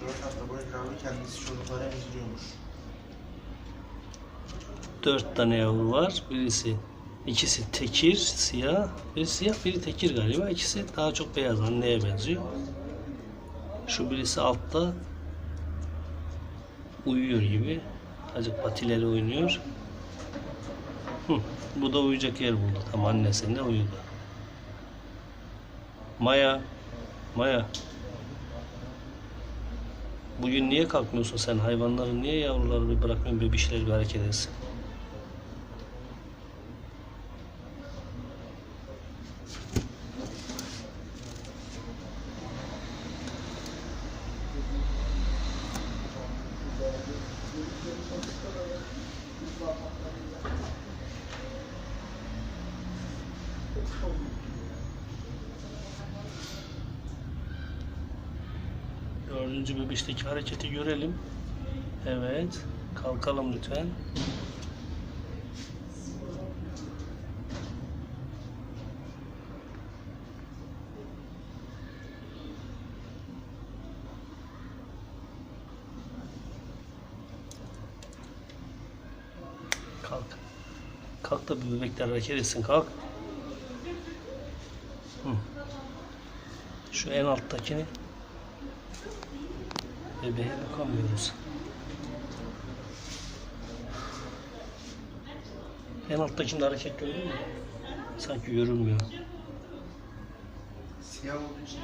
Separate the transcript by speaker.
Speaker 1: Dört hafta boyunca abi kendisi çocuklara emziriyormuş.
Speaker 2: Dört tane yavru var. Birisi, ikisi tekir, siyah. Biri siyah, biri tekir galiba. İkisi daha çok beyaz, anneye benziyor. Şu birisi altta uyuyor gibi. Azıcık patileri oynuyor. Hı, bu da uyuyacak yer buldu. Tam annesinde uyudu. Maya, Maya. Bugün niye kalkmıyorsun sen? Hayvanların niye yavruları bir bırakmıyorsun, bebişleri bir hareket etsin? Dördüncü bebişteki hareketi görelim. Evet. Kalkalım lütfen. Kalk. Kalk da bir bebekler hareket etsin. Kalk. Şu en alttakini bebeğe bakamıyoruz. En alttakinde hareket gördün mü? Sanki görünmüyor.
Speaker 1: Siyah olduğu için.